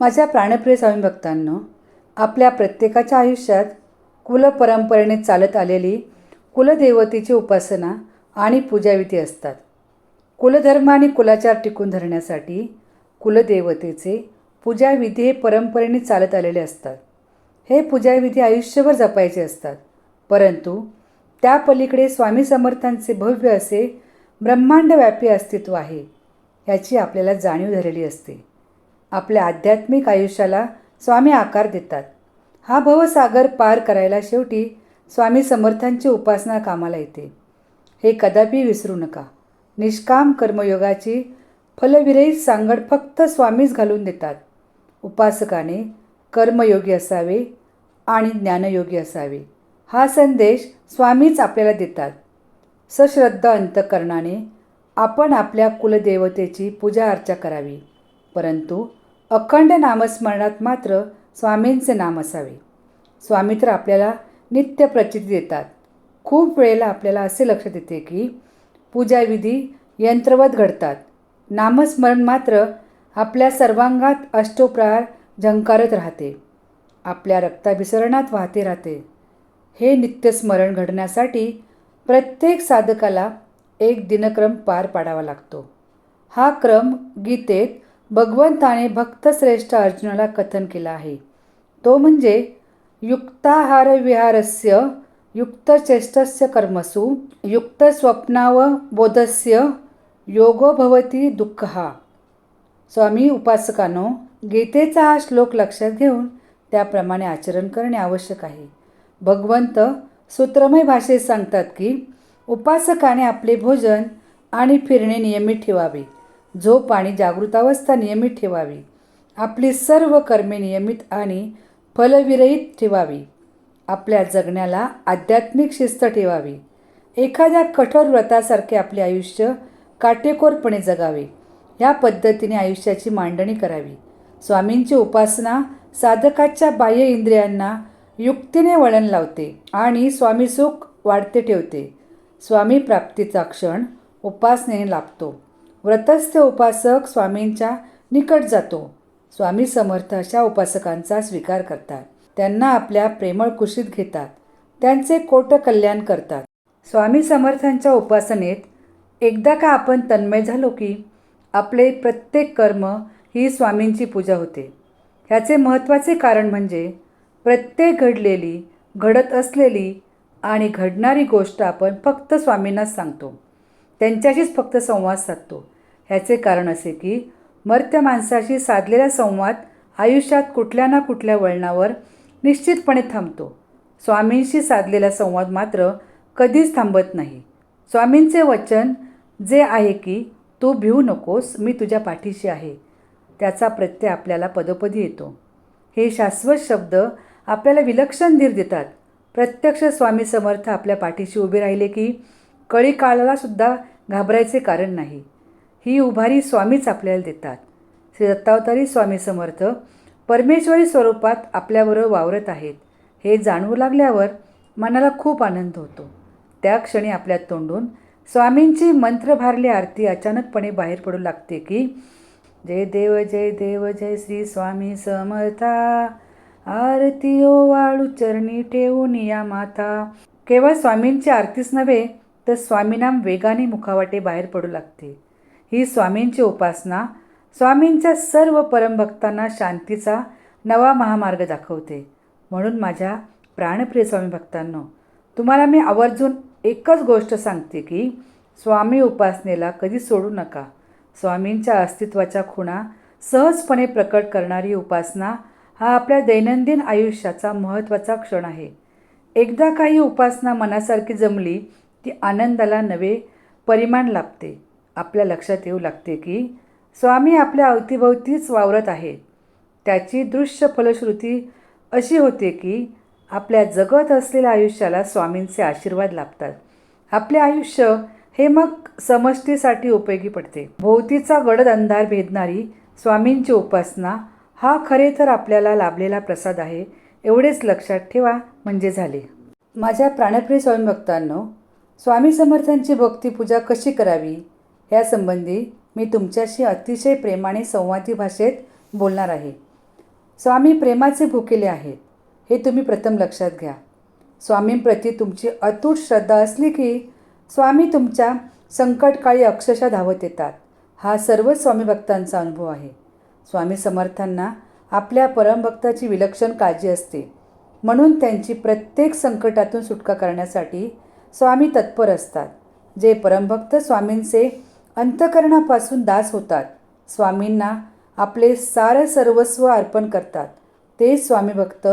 माझ्या प्राणप्रिय स्वामी भक्तांनो आपल्या प्रत्येकाच्या आयुष्यात कुलपरंपरेने चालत आलेली कुलदेवतेची उपासना आणि पूजाविधी असतात. कुलधर्म आणि कुलाचार टिकून धरण्यासाठी कुलदेवतेचे पूजाविधी हे परंपरेने चालत आलेले असतात. हे पूजाविधी आयुष्यभर जपायचे असतात. परंतु त्या पलीकडे स्वामी समर्थांचे भव्य असे ब्रह्मांडव्यापी अस्तित्व आहे याची आपल्याला जाणीव झालेली असते. आपल्या आध्यात्मिक आयुष्याला स्वामी आकार देतात. हा भवसागर पार करायला शेवटी स्वामी समर्थांची उपासना कामाला येते. हे कदापि विसरू नका. निष्काम कर्मयोगाची फलविरहित सांगड फक्त स्वामीच घालून देतात. उपासकाने कर्मयोगी असावे आणि ज्ञानयोगी असावे. हा संदेश स्वामीच आपल्याला देतात. सश्रद्ध अंतकरणाने आपण आपल्या कुलदेवतेची पूजा अर्चा करावी. परंतु अखंड नामस्मरणात मात्र स्वामींचे नाम असावे. स्वामी तर आपल्याला नित्य प्रचिती देतात. खूप वेळेला आपल्याला असे लक्षात येते की पूजाविधी यंत्रवत घडतात. नामस्मरण मात्र आपल्या सर्वांगात अष्टोप्रहार झंकारत राहते. आपल्या रक्ताभिसरणात वाहते राहते. हे नित्यस्मरण घडण्यासाठी प्रत्येक साधकाला एक दिनक्रम पार पाडावा लागतो. हा क्रम गीतेत भगवंताने भक्तश्रेष्ठ अर्जुनाला कथन केला आहे. तो म्हणजे युक्ताहार विहारस्य युक्तचेष्टस्य कर्मसु युक्तस्वप्नावबोधस्य योगो भवती दुःख. हा स्वामी उपासकानो गीतेचा हा श्लोक लक्षात घेऊन त्याप्रमाणे आचरण करणे आवश्यक आहे. भगवंत सूत्रमय भाषेत सांगतात की उपासकाने आपले भोजन आणि फिरणे नियमित ठेवावे. झोप आणि जागृतावस्था नियमित ठेवावी. आपली सर्व कर्मे नियमित आणि फलविरहित ठेवावी. आपल्या जगण्याला आध्यात्मिक शिस्त ठेवावी. एखाद्या कठोर व्रतासारखे आपले आयुष्य काटेकोरपणे जगावे. या पद्धतीने आयुष्याची मांडणी करावी. स्वामींची उपासना साधकाच्या बाह्य इंद्रियांना युक्तीने वळण लावते आणि स्वामी सुख वाढते ठेवते. स्वामी प्राप्तीचा क्षण उपासनेने लाभतो. व्रतस्थ उपासक स्वामींच्या निकट जातो. स्वामी समर्थ अशा उपासकांचा स्वीकार करतात. त्यांना आपल्या प्रेमळ कुशीत घेतात. त्यांचे कोट कल्याण करतात. स्वामी समर्थांच्या उपासनेत एकदा का आपण तन्मय झालो की आपले प्रत्येक कर्म ही स्वामींची पूजा होते. ह्याचे महत्त्वाचे कारण म्हणजे प्रत्येक घडलेली घडत असलेली आणि घडणारी गोष्ट आपण फक्त स्वामींनाच सांगतो. त्यांच्याशीच फक्त संवाद साधतो. ह्याचे कारण असे की मर्त्य माणसाशी साधलेला संवाद आयुष्यात कुठल्या ना कुठल्या वळणावर निश्चितपणे थांबतो. स्वामींशी साधलेला संवाद मात्र कधीच थांबत नाही. स्वामींचे वचन जे आहे की तू भिवू नकोस मी तुझ्या पाठीशी आहे. त्याचा प्रत्यय आपल्याला पदोपदी येतो. हे शाश्वत शब्द आपल्याला विलक्षण धीर देतात. प्रत्यक्ष स्वामी समर्थ आपल्या पाठीशी उभे राहिले की कळी काळालासुद्धा घाबरायचे कारण नाही. ही उभारी स्वामीच आपल्याला देतात. श्री दत्तावतारी स्वामी समर्थ परमेश्वरी स्वरूपात आपल्याबरोबर वावरत आहेत. हे जाणवू लागल्यावर मनाला खूप आनंद होतो. त्या क्षणी आपल्या तोंडून स्वामींची मंत्रभारली आरती अचानकपणे बाहेर पडू लागते की जय देव जय देव जय श्री स्वामी समर्था. आरती ओ वाळू चरणी ठेवून या माता. केवळ स्वामींची आरतीच नव्हे तर स्वामीनाम वेगाने मुखावाटे बाहेर पडू लागते. ही स्वामींची उपासना स्वामींच्या सर्व परमभक्तांना शांतीचा नवा महामार्ग दाखवते. म्हणून माझ्या प्राणप्रिय स्वामी भक्तांनो तुम्हाला मी आवर्जून एकच गोष्ट सांगते की स्वामी उपासनेला कधी सोडू नका. स्वामींच्या अस्तित्वाच्या खुणा सहजपणे प्रकट करणारी उपासना हा आपल्या दैनंदिन आयुष्याचा महत्त्वाचा क्षण आहे. एकदा काही उपासना मनासारखी जमली ती आनंदाला नवे परिमाण लाभते. आपल्या लक्षात येऊ लागते की स्वामी आपल्या अवतीभोवतीच वावरत आहे. त्याची दृश्य फलश्रुती अशी होते की आपल्या जगत असलेल्या आयुष्याला स्वामींचे आशीर्वाद लाभतात. आपले आयुष्य हे मग समष्टीसाठी उपयोगी पडते. भोवतीचा गडद अंधार भेदणारी स्वामींची उपासना हा खरे तर आपल्याला लाभलेला प्रसाद आहे एवढेच लक्षात ठेवा म्हणजे झाले. माझ्या प्राणप्रिय स्वामी भक्तांनो स्वामी समर्थांची भक्ती पूजा कशी करावी? ह्यासंबंधी मी तुमच्याशी अतिशय प्रेमाने संवादी भाषेत बोलणार आहे. स्वामी प्रेमाचे भुकेले आहेत हे तुम्ही प्रथम लक्षात घ्या. स्वामींप्रती तुमची अतूट श्रद्धा असली की स्वामी तुमच्या संकटकाळी अक्षरशः धावत येतात. हा सर्व स्वामी भक्तांचा अनुभव आहे. स्वामी समर्थांना आपल्या परमभक्ताची विलक्षण काळजी असते. म्हणून त्यांची प्रत्येक संकटातून सुटका करण्यासाठी स्वामी तत्पर असतात. जे परमभक्त स्वामींचे अंतकरणापासून दास होतात. स्वामींना आपले सारं सर्वस्व अर्पण करतात. ते स्वामी भक्त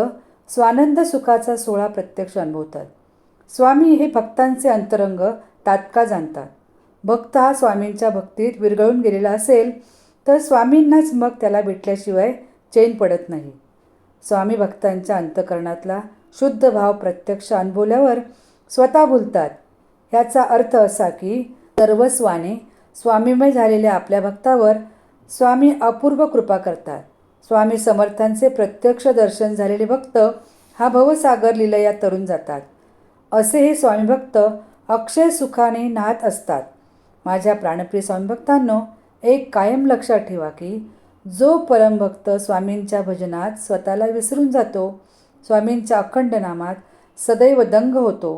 स्वानंद सुखाचा सोहळा प्रत्यक्ष अनुभवतात. स्वामी हे भक्तांचे अंतरंग तात्काळ जाणतात. भक्त हा स्वामींच्या भक्तीत विरघळून गेलेला असेल तर स्वामींनाच मग त्याला भेटल्याशिवाय चैन पडत नाही. स्वामी भक्तांच्या अंतकरणातला शुद्ध भाव प्रत्यक्ष अनुभवल्यावर स्वतः बोलतात ह्याचा अर्थ असा की सर्वस्वाने स्वामीमय झालेल्या आपल्या भक्तावर स्वामी अपूर्व कृपा करतात. स्वामी समर्थांचे प्रत्यक्ष दर्शन झालेले भक्त हा भवसागर लिलया तरून जातात. असे हे स्वामी भक्त अक्षय सुखाने नाहत असतात. माझ्या प्राणप्रिय स्वामी भक्तांनो एक कायम लक्षात ठेवा की जो परमभक्त स्वामींच्या भजनात स्वतःला विसरून जातो स्वामींच्या अखंड नामात सदैव दंग होतो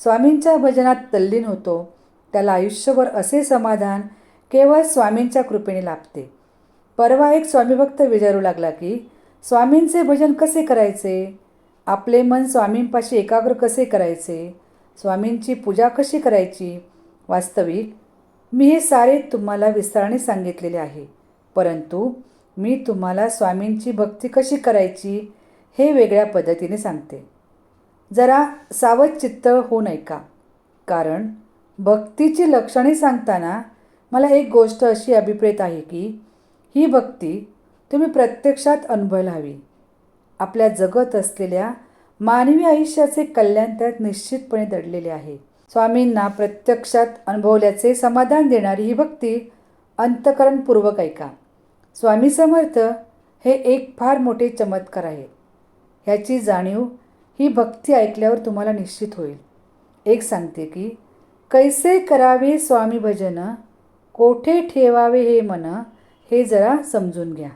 स्वामींच्या भजनात तल्लीन होतो त्याला आयुष्यभर असे समाधान केवळ स्वामींच्या कृपेने लाभते. परवा एक स्वामीभक्त विचारू लागला की स्वामींचे भजन कसे करायचे? आपले मन स्वामींपाशी एकाग्र कसे करायचे? स्वामींची पूजा कशी करायची? वास्तविक मी हे सारे तुम्हाला विस्ताराने सांगितलेले आहे. परंतु मी तुम्हाला स्वामींची भक्ती कशी करायची हे वेगळ्या पद्धतीने सांगते. जरा सावध चित्त होऊ नये का कारण भक्तीची लक्षणे सांगताना मला एक गोष्ट अशी अभिप्रेत आहे की ही भक्ती तुम्ही प्रत्यक्षात अनुभवायला हवी. आपल्या जगत असलेल्या मानवी आयुष्याचे कल्याण त्यात निश्चितपणे दडलेले आहे. स्वामींना प्रत्यक्षात अनुभवल्याचे समाधान देणारी ही भक्ती अंतकरणपूर्वक ऐका. स्वामी समर्थ हे एक फार मोठे चमत्कार आहे. ह्याची जाणीव ही भक्ती ऐकल्यावर तुम्हाला निश्चित होईल. एक सांगते की कैसे करावे स्वामी भजन? कोठे ठेवावे हे मन? हे जरा समजून घ्या.